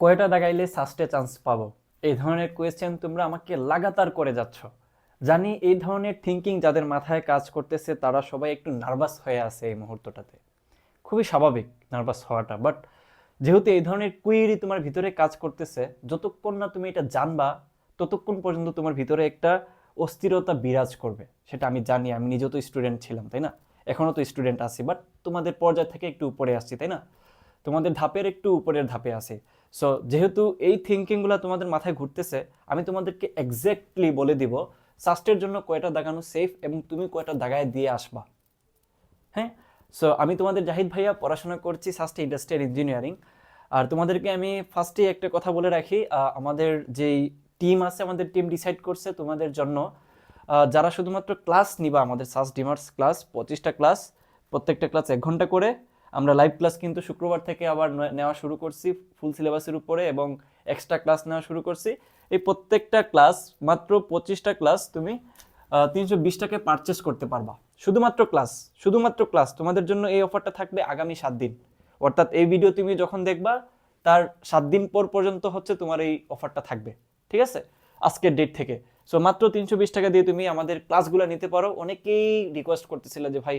কয়টা দাগাইলে সাস্টে চান্স পাবো? এই ধরনের কোয়েশ্চেন তোমরা আমাকে লাগাতার করে যাচ্ছ। জানি এই ধরনের থিঙ্কিং যাদের মাথায় কাজ করতেছে, তারা সবাই একটু নার্ভাস হয়ে আছে এই মুহূর্তটাতে। খুবই স্বাভাবিক নার্ভাস হওয়াটা। বাট যেহেতু এই ধরনের কুইরি তোমার ভিতরে কাজ করতেছে, যতক্ষণ না তুমি এটা জানবা, ততক্ষণ পর্যন্ত তোমার ভিতরে একটা অস্থিরতা বিরাজ করবে। সেটা আমি জানি, আমি নিজেও তো স্টুডেন্ট ছিলাম, তাই না? এখনও তো স্টুডেন্ট আছি বাট তোমাদের পর্যায় থেকে একটু উপরে আসছি, তাই না? তোমাদের ধাপের একটু উপরের ধাপে আছে। সো যেহেতু এই থিঙ্কিংগুলো তোমাদের মাথায় ঘুরতেছে, আমি তোমাদেরকে এক্স্যাক্টলি বলে দিব সাস্টের জন্য কয়টা দাগানো সেফ এবং তুমি কয়টা দাগায় দিয়ে আসবা। হ্যাঁ? সো আমি তোমাদের জাহিদ ভাইয়া পড়াশোনা করছি সাস্টে ইন্ডাস্ট্রিয়াল ইঞ্জিনিয়ারিং আর তোমাদেরকে আমি ফার্স্টেই একটা কথা বলে রাখি আমাদের যেই টিম আছে, আমাদের টিম ডিসাইড করছে তোমাদের জন্য। যারা শুধুমাত্র ক্লাস নিবা, আমাদের সাস ডিমার্স ক্লাস পঁচিশটা ক্লাস প্রত্যেকটা ক্লাস এক ঘণ্টা করে। আমরা লাইভ ক্লাস কিন্তু শুক্রবার থেকে আবার নেওয়া শুরু করছি ফুল সিলেবাসের উপরে এবং এক্সট্রা ক্লাস নেওয়া শুরু করছি। এই প্রত্যেকটা ক্লাস মাত্র পঁচিশটা ক্লাস তুমি তিনশো বিশ টাকায় পারচেস করতে পারবা। শুধুমাত্র ক্লাস শুধুমাত্র ক্লাস তোমাদের জন্য এই অফারটা থাকবে আগামী সাত দিন। অর্থাৎ এই ভিডিও তুমি যখন দেখবা, তার সাত দিন পর পর্যন্ত হচ্ছে তোমার এই অফারটা থাকবে। ঠিক আছে? আজকের ডেট থেকে। সো মাত্র তিনশো বিশ টাকা দিয়ে তুমি আমাদের ক্লাসগুলো নিতে পারো। অনেকেই রিকোয়েস্ট করতেছিল যে, ভাই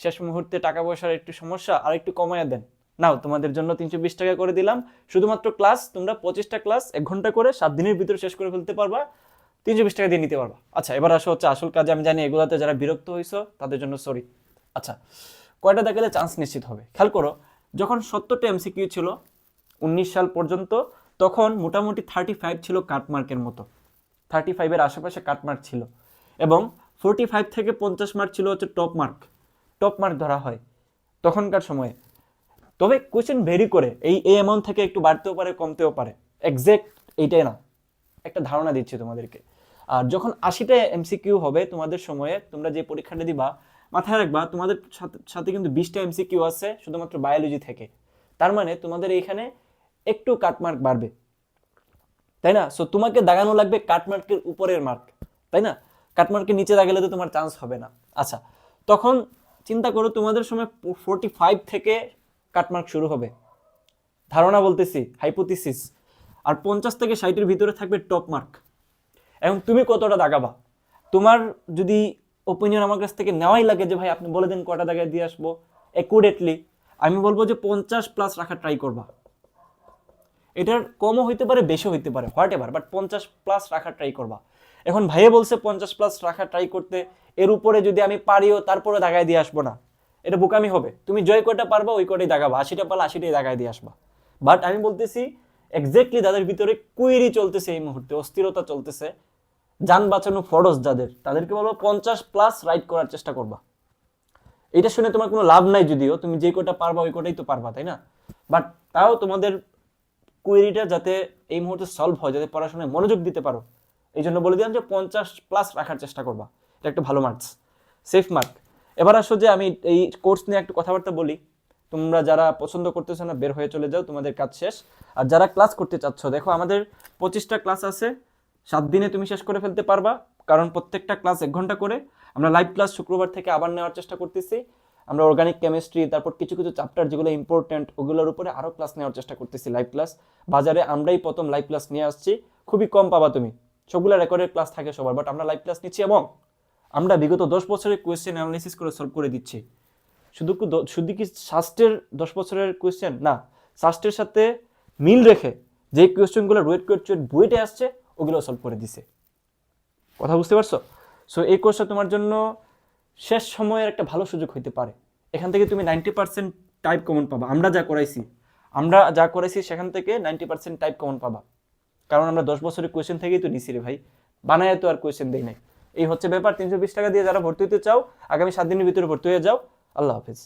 শেষ মুহূর্তে টাকা পয়সার একটু সমস্যা, আর একটু কমায় দেন। নাও, তোমাদের জন্য তিনশো বিশ টাকা করে দিলাম। শুধুমাত্র ক্লাস, তোমরা পঁচিশটা ক্লাস, এক ঘণ্টা করে সাত দিনের ভিতরে শেষ করে ফেলতে পারবা, তিনশো বিশ টাকা দিয়ে নিতে পারবা। আচ্ছা এবার আসো হচ্ছে আসল কাজে। আমি জানি এগুলাতে যারা বিরক্ত হয়েছো তাদের জন্য সরি আচ্ছা কয়টা দেখালে চান্স নিশ্চিত হবে? খেয়াল করো, যখন সত্তরটা এমসিকিউ ছিল, উনিশ সাল পর্যন্ত, তখন মোটামুটি থার্টি ফাইভ ছিল কাটমার্কের মতো। থার্টি ফাইভের আশেপাশে কাটমার্ক ছিল। এবং ফোরটি ফাইভ থেকে পঞ্চাশ মার্ক ছিল হচ্ছে টপ মার্ক টপ মার্ক ধরা হয় তখনকার সময়ে। তবে কোয়েশ্চেন ভেরি করে, এই এই অ্যামাউন্ট থেকে একটু বাড়তেও পারে, কমতেও পারে। এক্সাক্ট এইটাই না। একটা ধারণা দিচ্ছি তোমাদেরকে। আর যখন আশিটা এমসিকিউ হবে তোমাদের সময়ে, তোমরা যে পরীক্ষাটা দিবা, মাথায় রাখবা, তোমাদের সাথে কিন্তু বিশটা এমসিকিউ আছে, শুধুমাত্র বায়োলজি থেকে। তার মানে তোমাদের এইখানে একটু কাটমার্ক বাড়বে। তাই না? সো তোমাকে দাগানো লাগবে কাটমার্কের উপরের মার্ক তাই না? কাটমার্কের নিচে দাগালে তো তোমার চান্স হবে না। আচ্ছা তখন চিন্তা করো তোমাদের সময় ফোরটি ফাইভ থেকে কাটমার্ক শুরু হবে। ধারণা বলতেছি হাইপোথিসিস আর পঞ্চাশ থেকে ষাটের ভিতরে থাকবে টপ মার্ক এবং তুমি কতটা দাগাবা? তোমার যদি ওপিনিয়ন আমার কাছ থেকে নেওয়াই লাগে যে, ভাই, আপনি বলে দিন কটা দাগায় দিয়ে আসব অ্যাকুরেটলি আমি বলব যে পঞ্চাশ প্লাস রাখা ট্রাই করবা। এটার কমও হইতে পারে বেশি হইতে পারে, হোয়াট এভার বাট পঞ্চাশ প্লাস রাখার ট্রাই করবা। এখন ভাইয়ে বলছে পঞ্চাশ প্লাস রাখার ট্রাই করতে, এর উপরে যদি আমি পারিও, তারপরে দাগায় দিয়ে আসব না। এটা বোকামি হবে। তুমি জয় কয়টা পারবা, ওই কটাই দাগাবা। আশিটা পারলে আশিটাই দাগায় দিয়ে আসবা। বাট আমি বলতেছি এক্স্যাক্টলি যাদের ভিতরে কুইরি চলতেছে এই মুহূর্তে, অস্থিরতা চলতেছে, যান বাঁচানো ফরজ যাদের, তাদেরকে বলব পঞ্চাশ প্লাস রাইড করার চেষ্টা করবা। এটা শুনে তোমার কোনো লাভ নাই যদিও, তুমি যে কটা পারবা, ওই কটাই তো পারবা, তাই না? বাট তাও তোমাদের কুয়েরিটা যাতে এই মুহূর্তে সলভ হয়, যাতে পড়াশোনায় মনোযোগ দিতে পারো। এই জন্য বলে দিলাম যে পঞ্চাশ প্লাস রাখার চেষ্টা করবা। এটা একটা ভালো মার্কস সেফ মার্ক এবার আসো যে আমি এই কোর্স নিয়ে একটু কথাবার্তা বলি। তোমরা যারা পছন্দ করতেছো না, বের হয়ে চলে যাও, তোমাদের কাজ শেষ। আর যারা ক্লাস করতে চাচ্ছ, দেখো আমাদের পঁচিশটা ক্লাস আছে। সাত দিনে তুমি শেষ করে ফেলতে পারবা। কারণ প্রত্যেকটা ক্লাস এক ঘণ্টা করে। আমরা লাইভ ক্লাস শুক্রবার থেকে আবার নেওয়ার চেষ্টা করতেছি। আমরা অর্গানিক কেমিস্ট্রি তারপর কিছু কিছু চ্যাপ্টার যেগুলো ইম্পর্টেন্ট ওগুলোর উপরে আরও ক্লাস নেওয়ার চেষ্টা করতেছি লাইভ ক্লাস বাজারে আমরাই প্রথম লাইভ ক্লাস নিয়ে আসছি। খুবই কম পাবা তুমি। সবগুলো রেকর্ডের ক্লাস থাকে সবার বাট আমরা লাইভ ক্লাস নিচ্ছি এবং আমরা বিগত দশ বছরের কোয়েশ্চেন অ্যানালিসিস করে সলভ করে দিচ্ছি। শুধু শুধু কি শাস্ত্রের দশ বছরের কোয়েশ্চেন না, শাস্ত্রের সাথে মিল রেখে যে কোয়েশ্চেনগুলো রোয়েট কোয়েশ্চেন বইতে আসছে, ওগুলো সলভ করে দিছে। কথা বুঝতে পারছ? সো এই কোর্সটা তোমার জন্য শেষ সময়ের একটা ভালো সুযোগ হইতে পারে। এখান থেকে তুমি নাইনটি পার্সেন্ট টাইপ কমন পাবা। আমরা যা করাইছি, আমরা যা করাইছি সেখান থেকে নাইনটি পার্সেন্ট টাইপ কমন পাবা। কারণ আমরা দশ বছরের কোয়েশ্চেন থেকেই তো নিছি রে ভাই। বানায় তো আর কোয়েশ্চেন দেই নাই। এই হচ্ছে ব্যাপার। তিনশো বিশ টাকা দিয়ে যারা ভর্তি হতে চাও, আগামী সাত দিনের ভিতরে ভর্তি হয়ে যাও। আল্লাহ হাফিজ।